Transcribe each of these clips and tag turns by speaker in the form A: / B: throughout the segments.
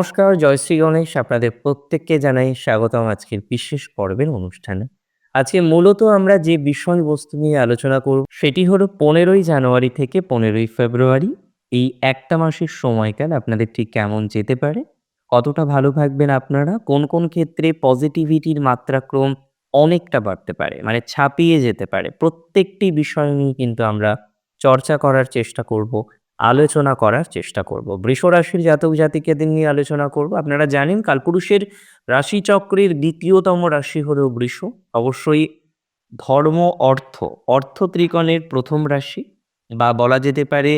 A: নমস্কার, জয়শ্রী গণেশ। আপনাদের প্রত্যেককে জানাই স্বাগতম আজকের বিশেষ পর্বের অনুষ্ঠানে। আজকে মূলত আমরা যে বিষয়বস্তু নিয়ে আলোচনা করব সেটি হলো ১৫ই জানুয়ারি থেকে ১৫ই ফেব্রুয়ারি। এই একটা মাসের সময়কাল আপনাদের ঠিক কেমন যেতে পারে? কতটা ভালো থাকবেন আপনারা? কোন, কোন ক্ষেত্রে পজিটিভিটির মাত্রাক্রম অনেকটা বাড়তে পারে? মানে ছাপিয়ে যেতে পারে। প্রত্যেকটি বিষয় নিয়ে কিন্তু আমরা চর্চা করার চেষ্টা করব। আলোচনা করার চেষ্টা করব। বৃষ রাশির জাতক জাতিকাদের নিয়ে আলোচনা করব। আপনারা জানেন কালপুরুষের রাশিচক্রের দ্বিতীয়তম রাশি হলো বৃষ। অবশ্যই ধর্ম, অর্থ, অর্থ ত্রিকোণের প্রথম রাশি বা বলা যেতে পারে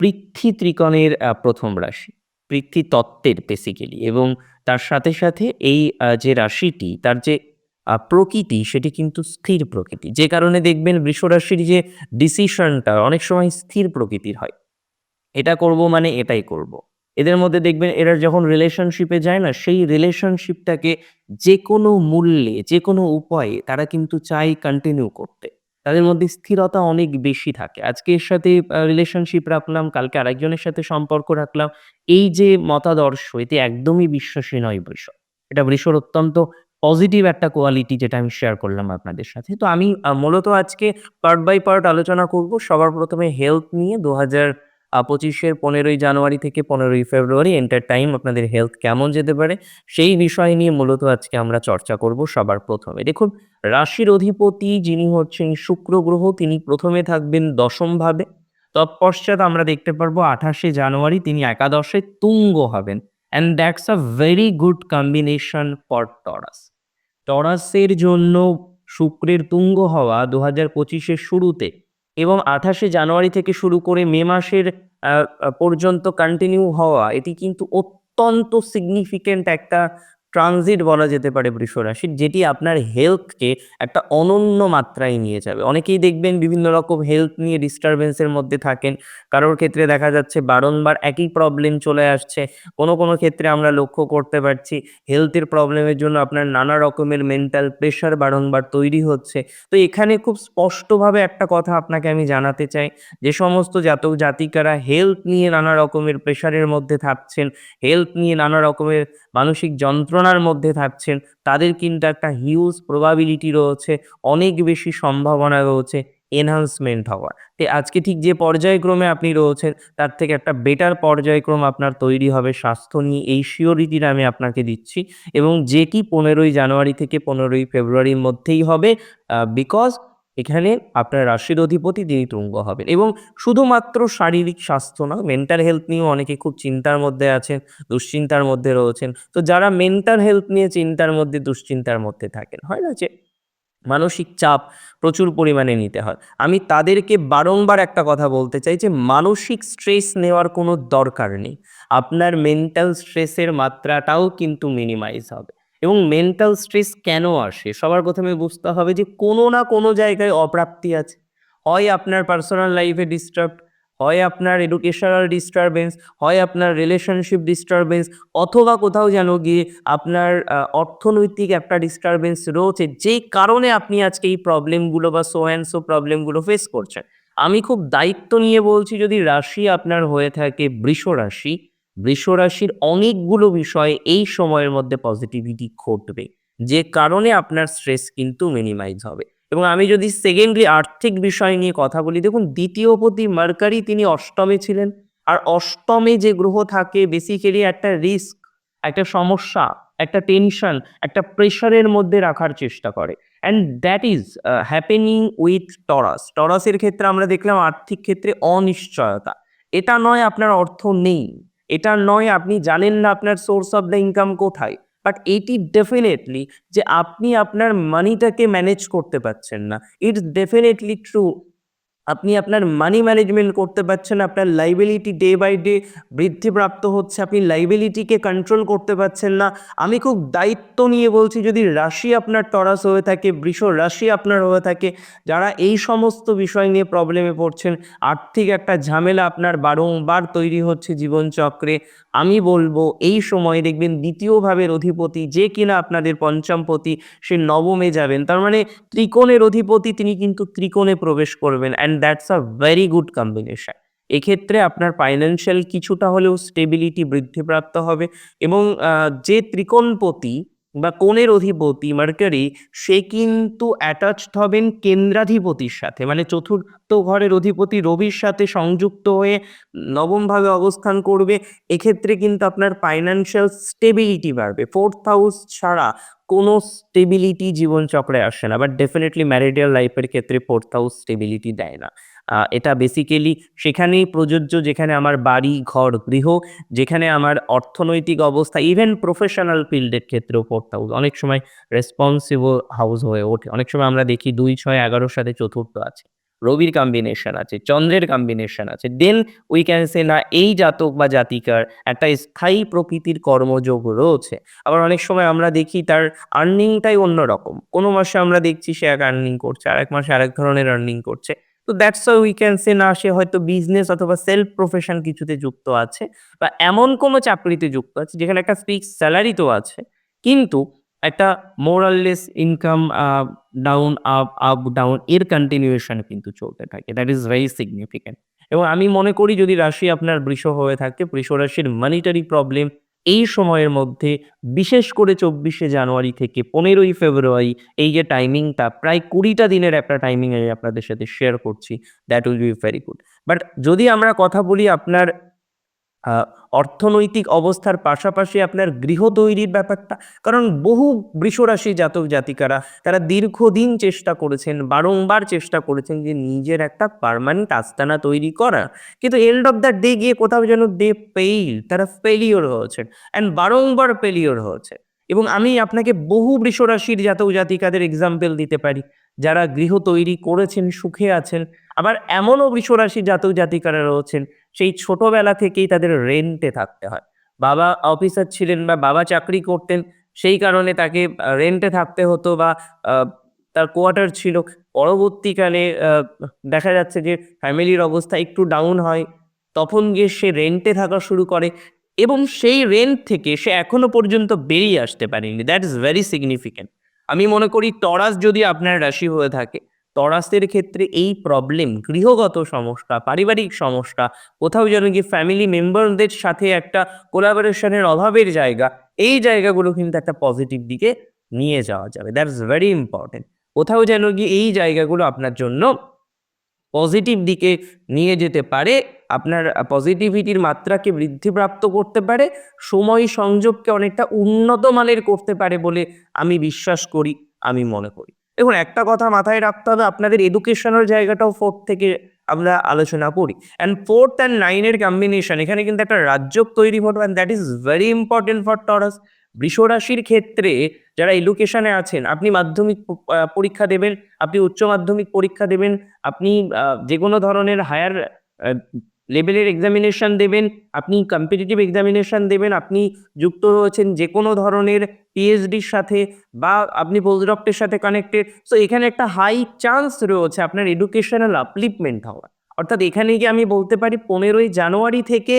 A: পৃথ্বী ত্রিকোণের প্রথম রাশি। পৃথ্বী তত্ত্বের বেসিক্যালি এবং তার সাথে, সাথে এই যে রাশিটি তার যে প্রকৃতি সেটি কিন্তু স্থির প্রকৃতি। যে কারণে দেখবেন বৃষ রাশির যে ডিসিশনটা অনেক সময় স্থির প্রকৃতির হয়। এটা করব মানে এটাই করব। এদের মধ্যে দেখবেন এরা যখন রিলেশনশিপে যায় না সেই রিলেশনশিপটাকে যে কোনো মূল্যে, যে কোনো উপায়ে তারা কিন্তু চায় কন্টিনিউ করতে। তাদের মধ্যে স্থিরতা অনেক বেশি থাকে। আজকে এর সাথে রিলেশনশিপ রাখলাম, কালকে আরেকজনের সাথে সম্পর্ক রাখলাম। এই যে মতাদর্শ এতে একদমই বিশ্বাসী নয় বৃষ। এটা বৃষর অত্যন্ত পজিটিভ একটা কোয়ালিটি যেটা আমি শেয়ার করলাম আপনাদের সাথে। তো আমি মূলত আজকে পার্ট বাই পার্ট আলোচনা করব। সবার ১ম এ হেলথ নিয়ে ২০২৫ এর ১৫ই জানুয়ারি থেকে ১৫ই ফেব্রুয়ারি এন্টার টাইম আপনাদের হেলথ কেমন যেতে পারে সেই বিষয় নিয়ে মূলত আজকে আমরা চর্চা করব সবার প্রথমে দেখুন, রাশির অধিপতি যিনি হচ্ছেন শুক্র গ্রহ, তিনি প্রথমে থাকবেন দশম ভাবে। তৎপশ্চাৎ আমরা দেখতে পারব ২৮শে জানুয়ারি তিনি একাদশে তুঙ্গ হবেন। And that's a very good combination for Taurus. টরাসের জন্য শুক্রের তুঙ্গ হওয়া দু হাজার পঁচিশের শুরুতে এবং ২৮শে জানুয়ারি থেকে শুরু করে মে মাসের পর্যন্ত কন্টিনিউ হওয়া, এটি কিন্তু অত্যন্ত সিগনিফিকেন্ট একটা ট্রানজিট বলা যেতে পারে বৃষ রাশির যেটি আপনার হেলথকে একটা অনন্য মাত্রায় নিয়ে যাবে। অনেকেই দেখবেন বিভিন্ন রকম হেলথ নিয়ে ডিস্টারবেন্সের মধ্যে থাকেন। কারোর ক্ষেত্রে দেখা যাচ্ছে বারংবার একই প্রবলেম চলে আসছে। কোনো, কোনো ক্ষেত্রে আমরা লক্ষ্য করতে পারছি হেলথের প্রবলেমের জন্য আপনার নানা রকমের মেন্টাল প্রেশার বারংবার তৈরি হচ্ছে। তো এখানে খুব স্পষ্টভাবে একটা কথা আপনাকে আমি জানাতে চাই, যে সমস্ত জাতক জাতিকারা হেলথ নিয়ে নানা রকমের প্রেশারের মধ্যে থাকছেন, হেলথ নিয়ে নানা রকমের মানসিক যন্ত্রণার মধ্যে থাকছেন, তাদের কিন্তু একটা হিউজ প্রবাবিলিটি রয়েছে, অনেক বেশি সম্ভাবনা রয়েছে এনহান্সমেন্ট হওয়ার। তে আজকে ঠিক যে পর্যায়ক্রমে আপনি রয়েছেন তার থেকে একটা বেটার পর্যায়ক্রম আপনার তৈরি হবে স্বাস্থ্য নিয়ে এই শিওরিটির আমি আপনাকে দিচ্ছি এবং যেটি ১৫ই জানুয়ারি থেকে ১৫ই ফেব্রুয়ারির মধ্যেই হবে বিকজ এখানে আপনার রাশির অধিপতি তিনি তুঙ্গ হবেন এবং শুধুমাত্র শারীরিক স্বাস্থ্য না মেন্টাল হেলথ নিয়েও অনেকে খুব চিন্তার মধ্যে আছেন, দুশ্চিন্তার মধ্যে রয়েছেন। তো যারা মেন্টাল হেলথ নিয়ে চিন্তার মধ্যে দুশ্চিন্তার মধ্যে থাকেন, হয় না যে মানসিক চাপ প্রচুর পরিমাণে নিতে হয়। আমি তাদেরকে বারংবার একটা কথা বলতে চাই যে মানসিক স্ট্রেস নেওয়ার কোনো দরকার নেই। আপনার মেন্টাল স্ট্রেসের মাত্রাটাও কিন্তু মিনিমাইজ হবে এবং মেন্টাল স্ট্রেস কেন আসে? সবার প্রথমে বুঝতে হবে যে কোনো না কোনো জায়গায় অপ্রাপ্তি আছে। হয় আপনার পার্সোনাল লাইফে ডিস্টার্ব হয় আপনার এডুকেশনাল ডিস্টারবেন্স হয় আপনার রিলেশনশিপ ডিস্টারবেন্স অথবা কোথাও যেন গিয়ে আপনার অর্থনৈতিক একটা ডিস্টারবেন্স রয়েছে যেই কারণে আপনি আজকে এই প্রবলেমগুলো বা সো অ্যান্ড সো প্রবলেমগুলো ফেস করছেন। আমি খুব দায়িত্ব নিয়ে বলছি যদি রাশি আপনার হয়ে থাকে বৃষ রাশি, বৃষ রাশির অনেকগুলো বিষয়ে এই সময়ের মধ্যে পজিটিভিটি ঘটবে। যে কারণে আপনার স্ট্রেস কিন্তু মিনিমাইজ হবে এবং আমি যদি সেকেন্ডলি আর্থিক বিষয় নিয়ে কথা বলি দেখুন দ্বিতীয়পতি মার্কারি তিনি অষ্টমে ছিলেন। আর অষ্টমে যে গ্রহ থাকে বেসিক্যালি একটা রিস্ক, একটা সমস্যা, একটা টেনশন, একটা প্রেশারের মধ্যে রাখার চেষ্টা করে। And that is happening with Taurus. টরাসের ক্ষেত্রে আমরা দেখলাম আর্থিক ক্ষেত্রে অনিশ্চয়তা। এটা নয় আপনার অর্থ নেই। এটা নয়, আপনি জানেন না আপনার সোর্স অফ দ্য ইনকাম কোথায়। বাট এটি ডেফিনেটলি যে আপনি আপনার মানিটাকে ম্যানেজ করতে পারছেন না। ইটস ডেফিনেটলি ট্রু আপনি আপনার মানি ম্যানেজমেন্ট করতে পারছেন আপনার লায়াবিলিটি ডে বাই ডে বৃদ্ধিপ্রাপ্ত হচ্ছে। আপনি লায়াবিলিটিকে কন্ট্রোল করতে পারছেন না। আমি খুব দায়িত্ব নিয়ে বলছি যদি রাশি আপনার টরাস হয়ে থাকে, বৃষ রাশি আপনার হয়ে থাকে, যারা এই সমস্ত বিষয় নিয়ে প্রবলেমে পড়ছেন, আর্থিক একটা ঝামেলা আপনার বারংবার তৈরি হচ্ছে জীবনচক্রে, আমি বলব এই সময়ে দেখবেন দ্বিতীয় ভাবের অধিপতি যে কিনা আপনাদের পঞ্চমপতি সে নবমে যাবেন। তার মানে ত্রিকোণের অধিপতি তিনি কিন্তু ত্রিকোণে প্রবেশ করবেন and that's a very good combination. এক্ষেত্রে আপনার ফাইন্যান্সিয়াল কিছুটা হলেও স্টেবিলিটি বৃদ্ধিপ্রাপ্ত হবে এবং যে ত্রিকোণপতি বা কোণের অধিপতি মার্কারি, সে কিন্তু অ্যাটাচড হবেন কেন্দ্রাধিপতির সাথে। মানে চতুর্থ ঘরের অধিপতি রবির সাথে সংযুক্ত হয়ে নবমভাবে অবস্থান করবে। এক্ষেত্রে কিন্তু আপনার ফাইন্যান্সিয়াল স্টেবিলিটি বাড়বে। ফোর্থ হাউস ছাড়া কোনো স্টেবিলিটি জীবনচক্রে আসে না। বাট ডেফিনেটলি ম্যারিডিয়াল লাইফের ক্ষেত্রে ফোর্থ হাউস স্টেবিলিটি দেয় না। এটা বেসিক্যালি সেখানেই প্রযোজ্য, যেখানে আমার বাড়ি, ঘর, গৃহ, যেখানে আমার অর্থনৈতিক অবস্থা ইভেন প্রফেশনাল ফিল্ডের ক্ষেত্রেও ফোর্থ হাউস অনেক সময় রেসপন্সিবল হাউস হয়ে ওঠে। অনেক সময় আমরা দেখি দুই, ছয়, এগারোর সাথে চতুর্থ আছে। রবির কম্বিনেশন আছে, চন্দ্রের কম্বিনেশন আছে। দেন উই ক্যান সে না, এই জাতক বা জাতিকার একটা স্থায়ী প্রকৃতির কর্মযোগ রয়েছে। আবার অনেক সময় আমরা দেখি তার আর্নিংটাই অন্যরকম। কোনো মাসে আমরা দেখছি সে এক আর্নিং করছে আর এক মাসে আরেক ধরনের আর্নিং করছে। তো দ্যাটস উই ক্যান সে না, সে হয়তো বিজনেস অথবা সেলফ প্রফেশন কিছুতে যুক্ত আছে বা এমন কোনো চাকরিতে যুক্ত আছে যেখানে একটা ফিক্স স্যালারি তো আছে, কিন্তু একটা মোরাললেস income down up up down এর কন্টিনিউয়েশন কিন্তু চলতে থাকে দ্যাট ইজ ভেরি সিগনিফিক্যান্ট এবং আমি মনে করি যদি রাশি আপনার বৃষ হয়ে থাকে, বৃষ রাশির মানিটারি প্রবলেম এই সময়ের মধ্যে, বিশেষ করে চব্বিশে জানুয়ারি থেকে পনেরোই ফেব্রুয়ারি, এই যে টাইমিংটা প্রায় কুড়িটা দিনের একটা টাইমিং আমি আপনাদের সাথে শেয়ার করছি that will be very good but যদি আমরা কথা বলি আপনার অর্থনৈতিক অবস্থার পাশাপাশি আপনার গৃহ তৈরির ব্যাপারটা, কারণ বহু বৃষরাশি জাতক জাতিকারা, তারা দীর্ঘদিন চেষ্টা করেছেন, বারংবার চেষ্টা করেছেন যে নিজের একটা পারমানেন্ট আস্তানা তৈরি করা। কিন্তু এন্ড অফ দ্য ডে গিয়ে কোথাও যেন দে পেইল তারা ফেলিওর হয়েছেন অ্যান্ড বারংবার ফেলিওর হয়েছে। এবং আমি আপনাকে বহু বৃষরাশির জাতক জাতিকাদের এক্সাম্পল দিতে পারি, যারা গৃহ তৈরি করেছেন, সুখে আছেন। আবার এমনও বৃষরাশি জাতক জাতিকারা রয়েছেন, সেই ছোটবেলা থেকেই তাদের রেন্টে থাকতে হয়। বাবা অফিসার ছিলেন বা বাবা চাকরি করতেন, সেই কারণে তাকে রেন্টে থাকতে হতো বা তার কোয়ার্টার ছিল। পরবর্তীকালে দেখা যাচ্ছে যে ফ্যামিলির অবস্থা একটু ডাউন হয়, তখন গিয়ে সে রেন্টে থাকা শুরু করে। এবং সেই রেন্ট থেকে সে এখনও পর্যন্ত বেরিয়ে আসতে পারেনি। দ্যাট ইজ ভেরি সিগনিফিক্যান্ট আমি মনে করি টরাস যদি আপনার রাশি হয়ে থাকে টরাসের ক্ষেত্রে এই প্রবলেম গৃহগত সমস্যা, পারিবারিক সমস্যা, কোথাও যেন কি ফ্যামিলি মেম্বারদের সাথে একটা কোলাবোরেশনের অভাবের জায়গা, এই জায়গাগুলো কিন্তু একটা পজিটিভ দিকে নিয়ে যাওয়া যাবে। দ্যাট ইজ ভেরি ইম্পর্টেন্ট কোথাও যেন কি এই জায়গাগুলো আপনার জন্য পজিটিভ দিকে নিয়ে যেতে পারে, আপনার পজিটিভিটির মাত্রাকে বৃদ্ধিপ্রাপ্ত করতে পারে, সময় সংযোগকে অনেকটা উন্নত মানের করতে পারে বলে আমি বিশ্বাস করি, আমি মনে করি। দেখুন, একটা কথা মাথায় রাখতে হবে, আপনাদের এডুকেশনাল জায়গাটাও ফোর্থ থেকে আমরা আলোচনা করি। অ্যান্ড ফোর্থ অ্যান্ড নাইনের কম্বিনেশন এখানে কিন্তু একটা রাজ্য তৈরি হলো and that is very important for Taurus বৃষরাশির ক্ষেত্রে যারা এডুকেশনে আছেন, আপনি মাধ্যমিক পরীক্ষা দেবেন, আপনি উচ্চ মাধ্যমিক পরীক্ষা দেবেন, আপনি যে কোনো ধরনের হায়ার লেভেলের এক্সামিনেশন দেবেন, আপনি কম্পিটিটিভ এক্সামিনেশন দেবেন, আপনি যুক্ত রয়েছেন যে কোনো ধরনের পিএইচডির সাথে বা আপনি পোস্টডক্টের সাথে কানেক্টেড সো এখানে একটা হাই চান্স রয়েছে আপনার এডুকেশনাল আপলিপমেন্ট হওয়ার। অর্থাৎ এখানে গিয়ে আমি বলতে পারি, পনেরোই জানুয়ারি থেকে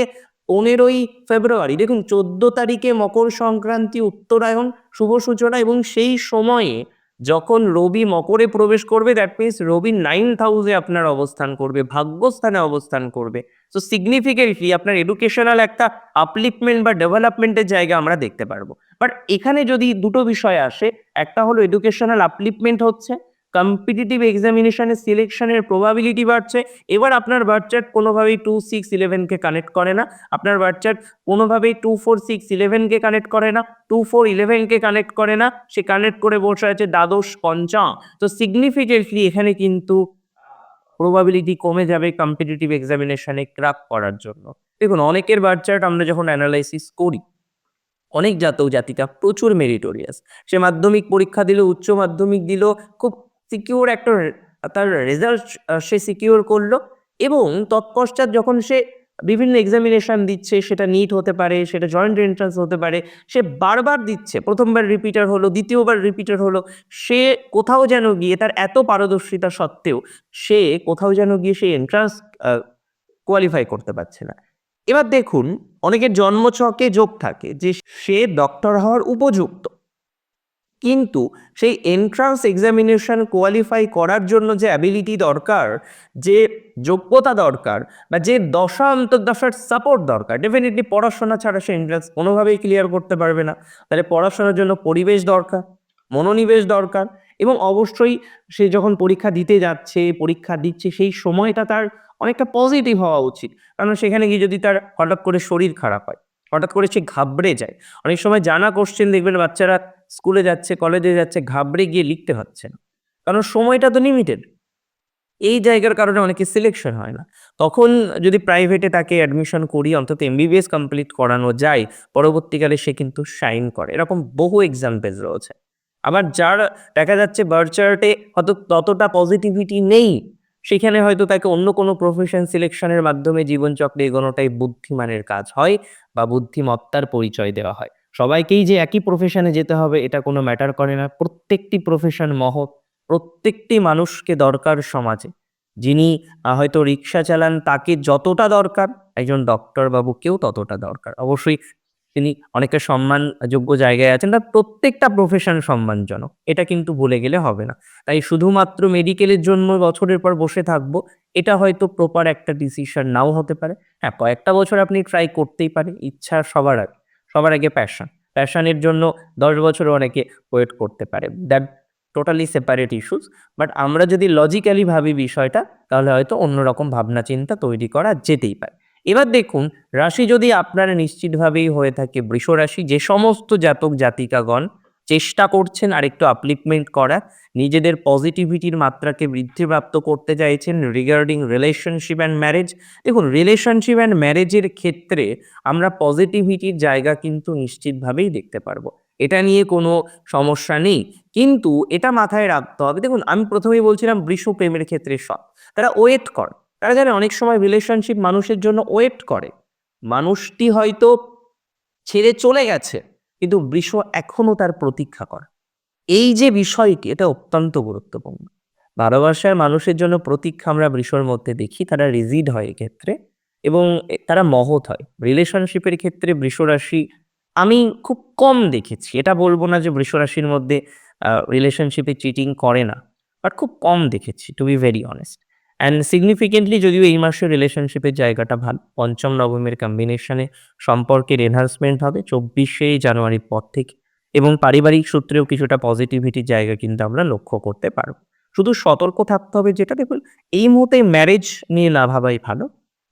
A: পনেরোই ফেব্রুয়ারি, দেখুন চোদ্দ তারিখে মকর সংক্রান্তি উত্তরায়ণ, শুভ সূচনা এবং সেই সময়ে যখন রবি মকরে প্রবেশ করবে দ্যাট মিনস রবি নাইন্থ হাউসে আপনার অবস্থান করবে, ভাগ্যস্থানে অবস্থান করবে। সো সিগনিফিকেন্টলি আপনার এডুকেশনাল একটা আপলিপমেন্ট বা ডেভেলপমেন্টের জায়গা আমরা দেখতে পারব। বাট এখানে যদি দুটো বিষয় আসে, একটা হলো এডুকেশনাল আপলিপমেন্ট হচ্ছে কম্পিটিটিভ এক্সামিনেশনের সিলেকশনের প্রবাবিলিটি বাড়ছে। এবার আপনার বার্চার্ট কোনোভাবেই টু সিক্স ইলেভেনকে কানেক্ট করে না। আপনার বার্চার্ট কোনোভাবেই টু ফোর সিক্স ইলেভেনকে কানেক্ট করে না। টু ফোর ইলেভেনকে কানেক্ট করে না। সে কানেক্ট করে বসে আছে দ্বাদশ পঞ্চম তো সিগনিফিকেন্টলি এখানে কিন্তু প্রবাবিলিটি কমে যাবে কম্পিটিটিভ এক্সামিনেশানে ক্র্যাক করার জন্য। দেখুন, অনেকের বার্চার্ট আমরা যখন অ্যানালাইসিস করি, অনেক জাতক জাতিকা প্রচুর মেরিটোরিয়াস সে মাধ্যমিক পরীক্ষা দিল, উচ্চ মাধ্যমিক দিল, খুব সিকিউর একটা তার রেজাল্ট সে সিকিউর করল এবং তৎপশ্চাৎ যখন সে বিভিন্ন এক্সামিনেশন দিচ্ছে, সেটা নিট হতে পারে, সেটা জয়েন্ট এন্ট্রান্স হতে পারে, সে বারবার দিচ্ছে। প্রথমবার রিপিটার হলো, দ্বিতীয়বার রিপিটার হলো, সে কোথাও যেন গিয়ে, তার এত পারদর্শিতা সত্ত্বেও সে কোথাও যেন গিয়ে সে এন্ট্রান্স কোয়ালিফাই করতে পারছে না। এবার দেখুন, অনেকের জন্মছকে যোগ থাকে যে সে ডক্টর হওয়ার উপযুক্ত। কিন্তু সেই এন্ট্রান্স এক্সামিনেশন কোয়ালিফাই করার জন্য যে অ্যাবিলিটি দরকার, যে যোগ্যতা দরকার বা যে দশা অন্তর্দশার সাপোর্ট দরকার ডেফিনেটলি পড়াশোনা ছাড়া সে এন্ট্রান্স কোনোভাবেই ক্লিয়ার করতে পারবে না। তাহলে পড়াশোনার জন্য পরিবেশ দরকার, মনোনিবেশ দরকার এবং অবশ্যই সে যখন পরীক্ষা দিতে যাচ্ছে, পরীক্ষা দিচ্ছে, সেই সময়টা তার অনেকটা পজিটিভ হওয়া উচিত। কারণ সেখানে গিয়ে যদি তার হঠাৎ করে শরীর খারাপ হয়, হঠাৎ করে সে ঘাবড়ে যায়, অনেক সময় জানা কোশ্চেন দেখবেন বাচ্চারা স্কুলে যাচ্ছে, কলেজে যাচ্ছে, ঘাবড়ে গিয়ে লিখতে হচ্ছে না। কারণ সময়টা তো লিমিটেড এই জায়গার কারণে অনেকে সিলেকশন হয় না। তখন যদি প্রাইভেটে তাকে অ্যাডমিশন করি অন্তত এমবিবিএস কমপ্লিট করানো যায়, পরবর্তীকালে সে কিন্তু শাইন করে। এরকম বহু এক্সাম্পল রয়েছে। আবার যার দেখা যাচ্ছে বার্থ চার্টে হয়তো ততটা পজিটিভিটি নেই, সেখানে হয়তো তাকে অন্য কোনো প্রফেশন সিলেকশনের মাধ্যমে জীবনচক্রে এগোনোটাই বুদ্ধিমানের কাজ হয় বা বুদ্ধিমত্তার পরিচয় দেওয়া হয়। সবাইকেই যে একই প্রফেশনে যেতে হবে, এটা কোনো ম্যাটার করে না। প্রত্যেকটি প্রফেশন মহৎ, প্রত্যেকটি মানুষকে দরকার সমাজে। যিনি হয়তো রিক্সা চালান, তাকে যতটা দরকার, একজন ডক্টর বাবুকেও ততটা দরকার। অবশ্যই তিনি অনেকটা সম্মানযোগ্য জায়গায় আছেন, তার প্রত্যেকটা প্রফেশন সম্মানজনক। এটা কিন্তু ভুলে গেলে হবে না। তাই শুধুমাত্র মেডিকেলের জন্য বছরের পর বসে থাকব, এটা হয়তো প্রপার একটা ডিসিশন নাও হতে পারে। হ্যাঁ কয়েকটা বছর আপনি ট্রাই করতেই পারে ইচ্ছা সবার আগে। সবার আগে প্যাশন প্যাশনের জন্য দশ বছর অনেকে ওয়েট করতে পারে। That totally separate issues but আমরা যদি লজিক্যালি ভাবি বিষয়টা, তাহলে হয়তো অন্যরকম ভাবনা চিন্তা তৈরি করা যেতেই পারে। এবার দেখুন, রাশি যদি আপনারা নিশ্চিতভাবেই হয়ে থাকে বৃষ রাশি যে সমস্ত জাতক জাতিকাগণ চেষ্টা করছেন আর একটু আপলিপমেন্ট করা নিজেদের পজিটিভিটির মাত্রাকে বৃদ্ধিপ্রাপ্ত করতে চাইছেন রিগার্ডিং রিলেশনশিপ অ্যান্ড ম্যারেজ দেখুন রিলেশনশিপ অ্যান্ড ম্যারেজের ক্ষেত্রে আমরা পজিটিভিটির জায়গা কিন্তু নিশ্চিতভাবেই দেখতে পারব। এটা নিয়ে কোনো সমস্যা নেই। কিন্তু এটা মাথায় রাখতে হবে। দেখুন, আমি প্রথমেই বলছিলাম বৃষ প্রেমের ক্ষেত্রে সব তারা ওয়েট করে। তারা জানে অনেক সময় রিলেশনশিপ মানুষের জন্য ওয়েট করে। মানুষটি হয়তো ছেড়ে চলে গেছে। কিন্তু বৃষ এখনও তার প্রতীক্ষা করে। এই যে বিষয়টি, এটা অত্যন্ত গুরুত্বপূর্ণ। ভালোবাসার মানুষের জন্য প্রতীক্ষা আমরা বৃষর মধ্যে দেখি, তারা রিজিড হয় এক্ষেত্রে এবং তারা মহৎ হয়। রিলেশনশিপের ক্ষেত্রে বৃষ রাশি আমি খুব কম দেখেছি। এটা বলব না যে বৃষ রাশির মধ্যে রিলেশনশিপে চিটিং করে না বাট খুব কম দেখেছি to be very honest and significantly যদিও এই মাসে রিলেশনশিপের জায়গাটা ভালো, পঞ্চম নবমের কম্বিনেশনে সম্পর্কের এনহান্সমেন্ট হবে চব্বিশে জানুয়ারির পর থেকে। এবং পারিবারিক সূত্রেও কিছুটা পজিটিভিটির জায়গা কিন্তু আমরা লক্ষ্য করতে পারব। শুধু সতর্ক থাকতে হবে যেটা, দেখুন, এই মুহূর্তে ম্যারেজ নিয়ে না ভাবাই ভালো।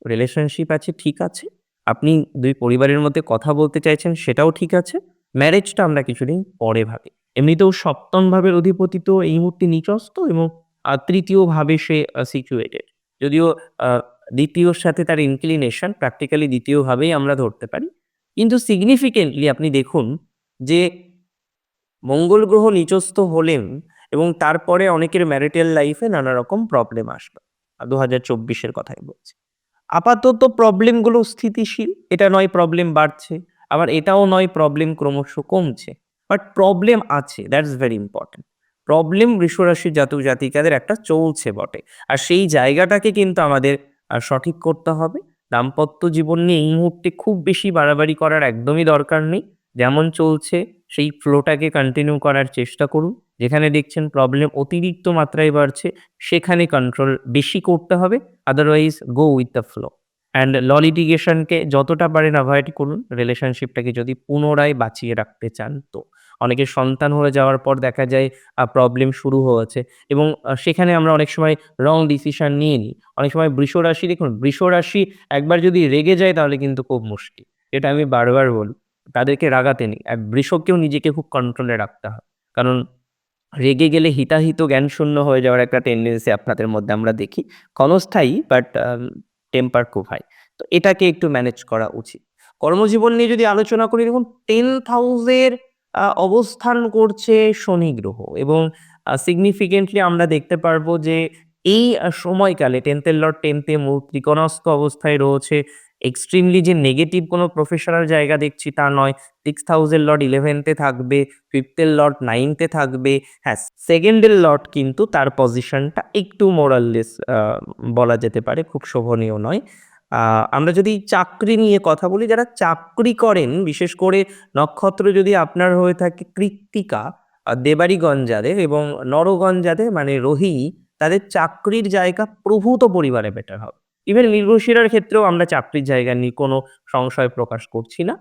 A: রিলেশনশিপ আছে, ঠিক আছে। আপনি দুই পরিবারের মধ্যে কথা বলতে চাইছেন, সেটাও ঠিক আছে। ম্যারেজটা আমরা কিছুদিন পরে ভাবি। এমনিতেও সপ্তম ভাবের অধিপতি তো এই মুহূর্তে নিচস্ত এবং আহ, তৃতীয় ভাবে সে সিচুয়েটেড যদিও দ্বিতীয়র সাথে তার ইনক্লিনেশন প্র্যাকটিক্যালি দ্বিতীয়ভাবেই আমরা ধরতে পারি। কিন্তু সিগনিফিকেন্টলি আপনি দেখুন যে মঙ্গল গ্রহ নিচস্থ হলেন এবং তারপরে অনেকের ম্যারিটাল লাইফে নানা রকম প্রবলেম আসবে। দু হাজার চব্বিশের কথাই বলছি। আপাতত প্রবলেমগুলো স্থিতিশীল। এটা নয় প্রবলেম বাড়ছে। আবার এটাও নয় প্রবলেম ক্রমশ কমছে। বাট প্রবলেম আছে। দ্যাটস ভেরি ইম্পর্টেন্ট প্রবলেম বৃষরাশির জাতক জাতিকাদের একটা চলছে বটে। আর সেই জায়গাটাকে কিন্তু আমাদের সঠিক করতে হবে। দাম্পত্য জীবন নিয়ে এই মুহূর্তে খুব বেশি বাড়াবাড়ি করার একদমই দরকার নেই। যেমন চলছে, সেই ফ্লোটাকে কন্টিনিউ করার চেষ্টা করুন। যেখানে দেখছেন প্রবলেম অতিরিক্ত মাত্রায় বাড়ছে, সেখানে কন্ট্রোল বেশি করতে হবে। Otherwise go with the flow and law লিটিগেশনকে যতটা পারেন অ্যাভয়েড করুন। রিলেশনশিপটাকে যদি পুনরায় বাঁচিয়ে রাখতে চান তো। অনেকের সন্তান হয়ে যাওয়ার পর দেখা যায় প্রবলেম শুরু হয়েছে। এবং সেখানে আমরা অনেক সময় রং ডিসিশন নিয়ে নিই। অনেক সময় বৃষ রাশি, দেখুন, বৃষ রাশি একবার যদি রেগে যায় তাহলে কিন্তু খুব মুশকিল। এটা আমি বারবার বলি তাদেরকে রাগাতে নেই। আর বৃষকেও নিজেকে খুব কন্ট্রোলে রাখতে হয়। কারণ, রেগে গেলে হিতাহিত জ্ঞান শূন্য হয়ে যাওয়ার একটা টেন্ডেন্সি আপনাদের মধ্যে আমরা দেখি। ক্ষণস্থায়ী বাট টেম্পার খুব হাই তো এটাকে একটু ম্যানেজ করা উচিত। কর্মজীবন নিয়ে যদি আলোচনা করি, দেখুন টেন হাউসের অবস্থান করছে শনি গ্রহ এবং সিগনিফিকেন্টলি আমরা দেখতে পারব যে এই সময়কালে টেন্থের লর্ড টেন্থে মূল ত্রিকোণস্থ অবস্থায় রয়েছে। এক্সট্রিমলি যে নেগেটিভ কোনো প্রফেশনাল জায়গা দেখছি তা নয়। সিক্স থাউজেন্ড লর্ড ইলেভেনতে থাকবে ফিফথের লর্ড নাইনতে থাকবে হ্যাঁ সেকেন্ডের লর্ড কিন্তু তার পজিশনটা একটু মোরাললেস বলা যেতে পারে খুব শোভনীয় নয়। আমরা যদি চাকরি নিয়ে কথা বলি, যারা চাকরি করেন, বিশেষ করে নক্ষত্র যদি আপনার হয়ে থাকে কৃত্তিকা দেবাড়িগঞ্জ যাদের এবং নরগঞ্জ যাদের মানে রোহিণী তাদের চাকরির জায়গা প্রভূত পরিবারে বেটার হবে। ইভেন মৃগশিরার ক্ষেত্রেও আমরা চাকরির জায়গা নিয়ে কোনো সংশয় প্রকাশ করছি না।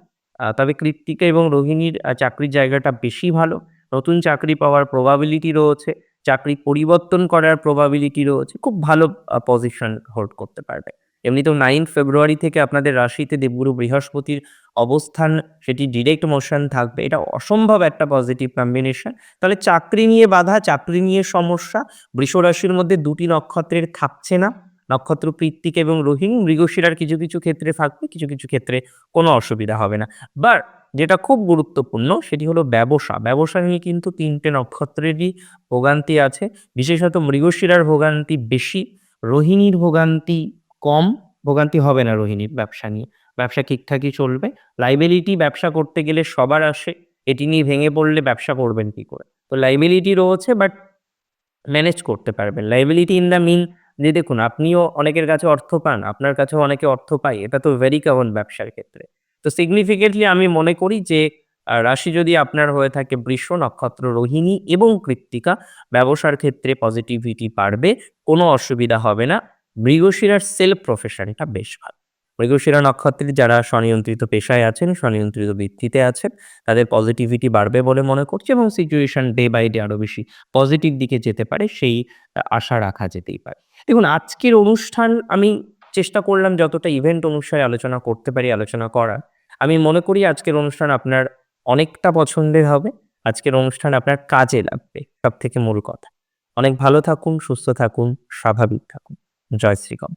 A: তবে কৃত্তিকা এবং রোহিণীর চাকরির জায়গাটা বেশি ভালো। নতুন চাকরি পাওয়ার প্রবাবিলিটি রয়েছে, চাকরি পরিবর্তন করার প্রবাবিলিটি রয়েছে, খুব ভালো পজিশন হোল্ড করতে পারবে। এমনিতেও নাইন ফেব্রুয়ারি থেকে আপনাদের রাশিতে দেবগুরু বৃহস্পতির অবস্থান, সেটি ডিরেক্ট মোশন থাকবে। এটা অসম্ভব একটা পজিটিভ কম্বিনেশন তাহলে চাকরি নিয়ে বাধা, চাকরি নিয়ে সমস্যা, বৃষ রাশির মধ্যে দুটি নক্ষত্রের থাকছে না। নক্ষত্র কৃত্তিক এবং রোহিণী, মৃগশিরার কিছু কিছু ক্ষেত্রে থাকবে, কিছু কিছু ক্ষেত্রে কোনো অসুবিধা হবে না। বাট যেটা খুব গুরুত্বপূর্ণ, সেটি হলো ব্যবসা। ব্যবসা নিয়ে কিন্তু তিনটে নক্ষত্রেরই ভোগান্তি আছে। বিশেষত মৃগশিরার ভোগান্তি বেশি, রোহিণীর ভোগান্তি কম ভোগান্তি হবে না রোহিণীর ব্যবসা নিয়ে। ব্যবসা ঠিকঠাকই চলবে। লাইবিলিটি ব্যবসা করতে গেলে সবার আসে। এটি নিয়ে ভেঙে পড়লে ব্যবসা করবেন কি করে? তো লাইবিলিটি রয়েছে বাট ম্যানেজ করতে পারবেন। লাইবিলিটি ইন দ্য মিন যে দেখুন, আপনিও অনেকের কাছে অর্থ পান, আপনার কাছেও অনেকে অর্থ পায়, এটা তো ভেরি কমন ব্যবসার ক্ষেত্রে। তো সিগনিফিকেন্টলি আমি মনে করি যে রাশি যদি আপনার হয়ে থাকে বৃষ, নক্ষত্র, রোহিণী এবং কৃত্তিকা, ব্যবসার ক্ষেত্রে পজিটিভিটি বাড়বে, কোনো অসুবিধা হবে না। মৃগশিরার সেলফ প্রফেশনটা বেশ ভালো। মৃগশিরা নক্ষত্রের যারা স্বনিয়ন্ত্রিত পেশায় আছেন, স্বনিয়ন্ত্রিত বৃত্তিতে আছেন, তাদের পজিটিভিটি বাড়বে বলে মনে করছি এবং সিচুয়েশন ডে বাই ডে আরও বেশি পজিটিভ দিকে যেতে পারে সেই আশা রাখা যেতেই পারে। দেখুন, আজকের অনুষ্ঠান আমি চেষ্টা করলাম যতটা ইভেন্ট অনুসারে আলোচনা করতে পারি, আলোচনা করার। আমি মনে করি আজকের অনুষ্ঠান আপনার অনেকটা পছন্দের হবে। আজকের অনুষ্ঠান আপনার কাজে লাগবে সব থেকে মূল কথা। অনেক ভালো থাকুন, সুস্থ থাকুন, স্বাভাবিক থাকুন। জয় শ্রীকম